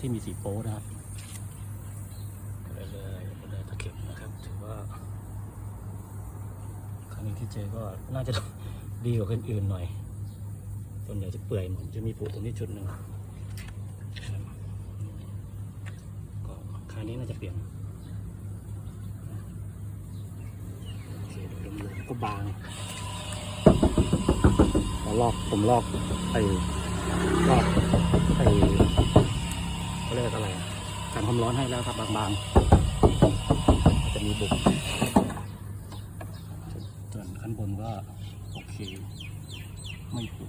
ที่มีสีโป๊นะครับเลยเลยเลยตะเข็บนะครับ ถือว่า ครั้งนี้ที่เจอก็น่าจะดีกว่าคนอื่นหน่อยส่วนใหญ่จะเปื่อยหมดจะมีผุตรงนี้จุดหนึ่งนะครับก็คราวนี้น่าจะเปลี่ยนโอเคโดยรวมๆก็บางเราลอกผมลอกไอ้ลอกไอ้เขาเรียกอะไรอะกัน ความร้อนให้แล้วครับบางๆ จะมีบุกส่วนขั้นบนก็โอเค ไม่ผุ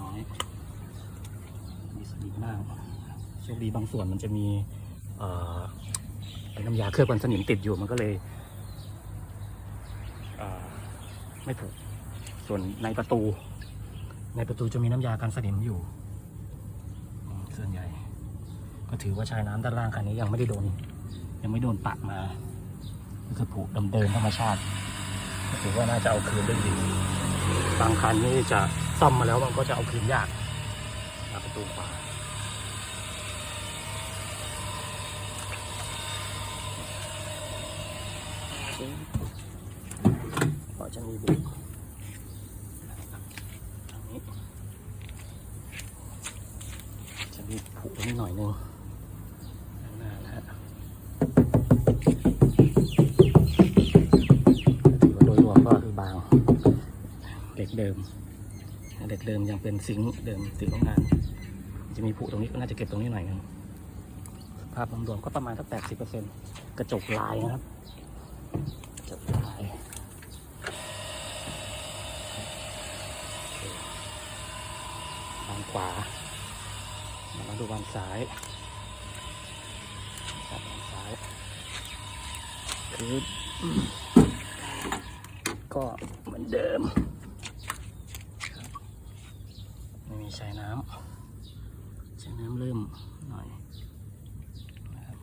น้อย มีสนิมมากโชคดีบางส่วนมันจะมีเอ่อเป็นน้ำยาเคลือบกันสนิมติดอยู่มันก็เลยไม่ผุส่วนในประตู ในประตูจะมีน้ำยากันสนิมอยู่ส่วนใหญ่ ก็ถือว่าชายน้ำด้านล่างคันนี้ยังไม่ได้โดน ยังไม่โดนปะมาก็คือผุเดิมๆธรรมชาติก็ถือว่าน่าจะเอาคืนได้ดีบางคันนี่จะซ่อมมาแล้วมันก็จะเอาคืนยากน้าประตูขวาก็จะมีบุกจะมีผุนิดหน่อยนึง เด็กเดิมเด็กเดิมยังเป็นซิงค์เดิมติดโรงงาน จะมีผุตรงนี้ก็น่าจะเก็บตรงนี้หน่อยนึงสภาพรวมๆก็ประมาณสักแปดสิบเปอร์เซ็นต์กระจกลายนะครับกระจกลายบานขวามาดูบานซ้ายครับบานซ้าย คือ ก็เหมือนเดิมครับไม่มีชายน้ำชายน้ำเริ่มหน่อยนะครับ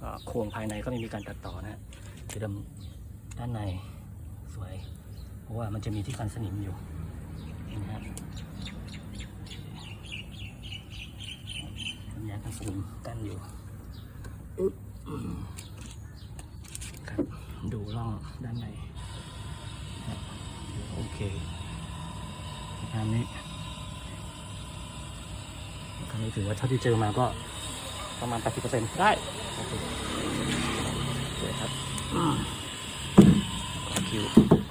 ก็โครงภายในก็ไม่มีการตัดต่อนะฮะคือดำด้านในสวย เพราะว่ามันจะมีที่กันสนิมอยู่เห็นไหมครับยากันสนิมกั้นอยู่ครับดูร่องด้านใน เคอันนี้ครั้งนี้ถือว่าเท่าที่เจอมาก็ประมาณ 80%ได้โอเคโอเคครับอืมขอคิว